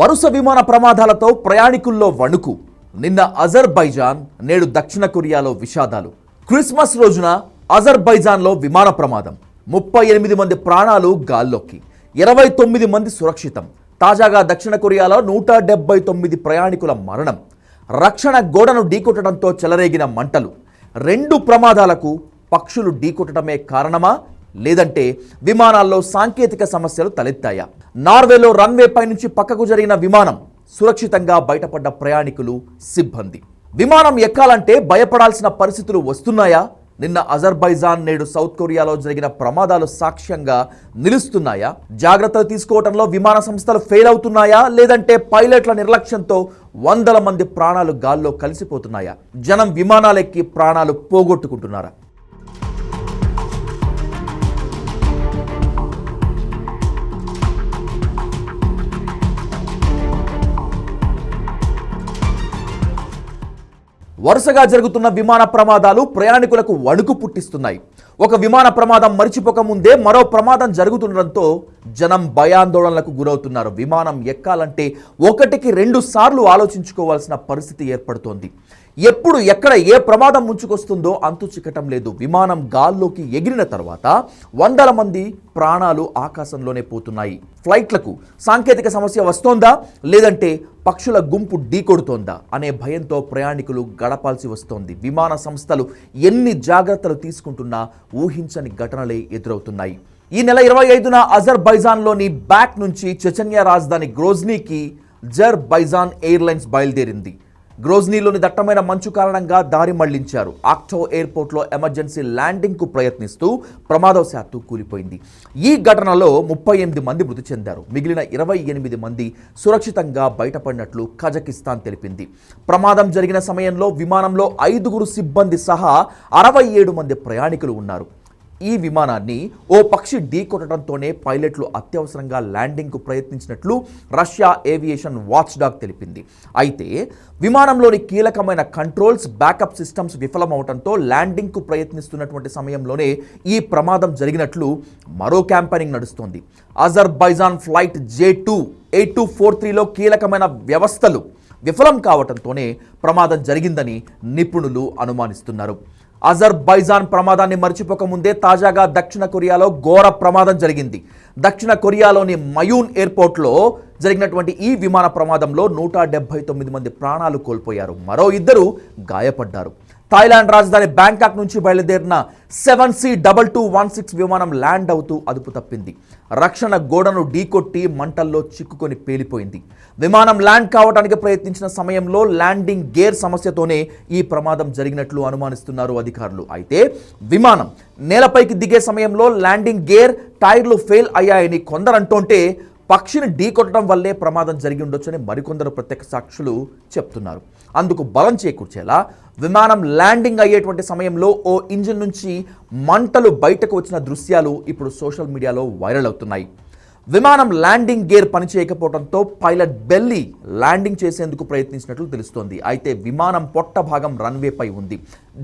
వరుస విమాన ప్రమాదాలతో ప్రయాణికుల్లో వణుకు. నిన్న అజర్బైజాన్ నేడు దక్షిణ కొరియాలో విషాదాలు. క్రిస్మస్ రోజున అజర్బైజాన్లో విమాన ప్రమాదం. ముప్పై ఎనిమిది మంది ప్రాణాలు గాల్లోకి ఇరవై తొమ్మిది మంది సురక్షితం. తాజాగా దక్షిణ కొరియాలో నూట డెబ్బై తొమ్మిది ప్రయాణికుల మరణం. రక్షణ గోడను ఢీకొట్టడంతో చెలరేగిన మంటలు. రెండు ప్రమాదాలకు పక్షులు ఢీకొట్టడమే కారణమా? లేదంటే విమానాల్లో సాంకేతిక సమస్యలు తలెత్తాయా? నార్వేలో రన్వే పై నుంచి పక్కకు జరిగిన విమానం సురక్షితంగా బయటపడ్డ ప్రయాణికులు సిబ్బంది. విమానం ఎక్కాలంటే భయపడాల్సిన పరిస్థితులు వస్తున్నాయా? నిన్న అజర్బైజాన్ నేడు సౌత్ కొరియాలో జరిగిన ప్రమాదాలు సాక్ష్యంగా నిలుస్తున్నాయా? జాగ్రత్తలు తీసుకోవడంలో విమాన సంస్థలు ఫెయిల్ అవుతున్నాయా? లేదంటే పైలట్ల నిర్లక్ష్యంతో వందల మంది ప్రాణాలు గాల్లో కలిసిపోతున్నాయా? జనం విమానాలెక్కి ప్రాణాలు పోగొట్టుకుంటున్నారా? వరుసగా జరుగుతున్న విమాన ప్రమాదాలు ప్రయాణికులకు వణుకు పుట్టిస్తున్నాయి. ఒక విమాన ప్రమాదం మరిచిపోక ముందే మరో ప్రమాదం జరుగుతుండడంతో జనం భయాందోళనలకు గురవుతున్నారు. విమానం ఎక్కాలంటే ఒకటికి రెండు సార్లు ఆలోచించుకోవాల్సిన పరిస్థితి ఏర్పడుతోంది. ఎప్పుడు ఎక్కడ ఏ ప్రమాదం ముంచుకొస్తుందో అంతు చిక్కటం లేదు. విమానం గాల్లోకి ఎగిరిన తర్వాత వందల మంది ప్రాణాలు ఆకాశంలోనే పోతున్నాయి. ఫ్లైట్లకు సాంకేతిక సమస్య వస్తోందా? లేదంటే పక్షుల గుంపు ఢీకొడుతోందా? అనే భయంతో ప్రయాణికులు గడపాల్సి వస్తోంది. విమాన సంస్థలు ఎన్ని జాగ్రత్తలు తీసుకుంటున్నా ఊహించని ఘటనలే ఎదురవుతున్నాయి. ఈ నెల ఇరవై ఐదున అజర్బైజాన్లోని బ్యాక్ నుంచి చెచన్యా రాజధాని గ్రోజ్నీకి జర్ బైజాన్ ఎయిర్లైన్స్ బయలుదేరింది. గ్రోజ్నీలోని దట్టమైన మంచు కారణంగా దారి మళ్ళించారు. ఆక్టో ఎయిర్పోర్ట్లో ఎమర్జెన్సీ ల్యాండింగ్కు ప్రయత్నిస్తూ ప్రమాదవశాత్తు కూలిపోయింది. ఈ ఘటనలో ముప్పై ఎనిమిది మంది మృతి చెందారు. మిగిలిన ఇరవై ఎనిమిది మంది సురక్షితంగా బయటపడినట్లు కజకిస్తాన్ తెలిపింది. ప్రమాదం జరిగిన సమయంలో విమానంలో ఐదుగురు సిబ్బంది సహా అరవై ఏడు మంది ప్రయాణికులు ఉన్నారు. ఈ విమానాన్ని ఓ పక్షి ఢీకొట్టడంతోనే పైలట్లు అత్యవసరంగా ల్యాండింగ్కు ప్రయత్నించినట్లు రష్యా ఏవియేషన్ వాచ్డాగ్ తెలిపింది. అయితే విమానంలోని కీలకమైన కంట్రోల్స్ బ్యాకప్ సిస్టమ్స్ విఫలమవడంతో ల్యాండింగ్కు ప్రయత్నిస్తున్నటువంటి సమయంలోనే ఈ ప్రమాదం జరిగినట్లు మరో క్యాంపెయినింగ్ నడుస్తోంది. Azerbaijan flight J two eight two four త్రీలో కీలకమైన వ్యవస్థలు విఫలం కావడంతోనే ప్రమాదం జరిగిందని నిపుణులు అనుమానిస్తున్నారు. అజర్బైజాన్ ప్రమాదాన్ని మర్చిపోకముందే తాజాగా దక్షిణ కొరియాలో ఘోర ప్రమాదం జరిగింది. దక్షిణ కొరియాలోని మయూన్ ఎయిర్పోర్ట్లో జరిగినటువంటి ఈ విమాన ప్రమాదంలో నూట డెబ్బై తొమ్మిది మంది ప్రాణాలు కోల్పోయారు. మరో ఇద్దరు గాయపడ్డారు. థాయిలాండ్ రాజధాని బ్యాంకాక్ నుంచి బయలుదేరిన seven C double two one six విమానం ల్యాండ్ అవుతూ అదుపు తప్పింది. రక్షణ గోడను ఢీకొట్టి మంటల్లో చిక్కుకొని పేలిపోయింది. విమానం ల్యాండ్ కావడానికి ప్రయత్నించిన సమయంలో ల్యాండింగ్ గేర్ సమస్యతోనే ఈ ప్రమాదం జరిగినట్లు అనుమానిస్తున్నారు అధికారులు. అయితే విమానం నేలపైకి దిగే సమయంలో ల్యాండింగ్ గేర్ టైర్లు ఫెయిల్ అయ్యాయని కొందరు అంటుంటే పక్షిని ఢీకొట్టడం వల్లే ప్రమాదం జరిగి ఉండొచ్చని మరికొందరు ప్రత్యక్ష సాక్షులు చెప్తున్నారు. అందుకు బలం చేకూర్చేలా విమానం ల్యాండింగ్ అయ్యేటువంటి సమయంలో ఓ ఇంజిన్ నుంచి మంటలు బయటకు వచ్చిన దృశ్యాలు ఇప్పుడు సోషల్ మీడియాలో వైరల్ అవుతున్నాయి. విమానం ల్యాండింగ్ గేర్ పనిచేయకపోవడంతో పైలట్ బెల్లి ల్యాండింగ్ చేసేందుకు ప్రయత్నించినట్లు తెలుస్తోంది. అయితే విమానం పొట్ట భాగం రన్వేపై ఉంది.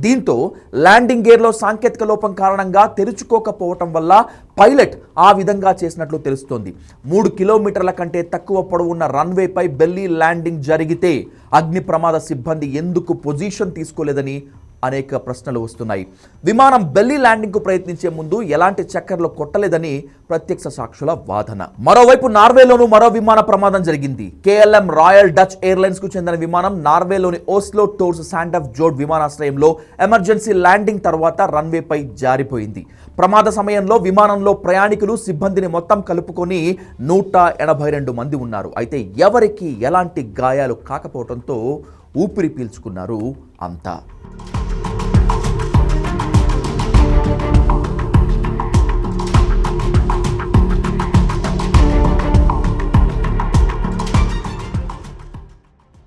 దీంతో ల్యాండింగ్ గేర్లో సాంకేతిక లోపం కారణంగా తెరుచుకోకపోవటం వల్ల పైలట్ ఆ విధంగా చేసినట్లు తెలుస్తోంది. మూడు కిలోమీటర్ల కంటే తక్కువ పొడవున్న రన్వేపై బెల్లి ల్యాండింగ్ జరిగితే అగ్ని ప్రమాద సిబ్బంది ఎందుకు పొజిషన్ తీసుకోలేదని అనేక ప్రశ్నలు వస్తున్నాయి. విమానం బెల్లీ ల్యాండింగ్కు ప్రయత్నించే ముందు ఎలాంటి చక్కర్లు కొట్టలేదని ప్రత్యక్ష సాక్షుల వాదన. మరోవైపు నార్వేలోనూ మరో విమాన ప్రమాదం జరిగింది. కేఎల్ఎం రాయల్ డచ్ ఎయిర్లైన్స్కు చెందిన విమానం నార్వేలోని ఓస్లో టోర్స్ శాండఫ్ జోడ్ విమానాశ్రయంలో ఎమర్జెన్సీ ల్యాండింగ్ తర్వాత రన్వేపై జారిపోయింది. ప్రమాద సమయంలో విమానంలో ప్రయాణికులు సిబ్బందిని మొత్తం కలుపుకొని నూట ఎనభై రెండు మంది ఉన్నారు. అయితే ఎవరికి ఎలాంటి గాయాలు కాకపోవడంతో ఊపిరి పీల్చుకున్నారు అంతా.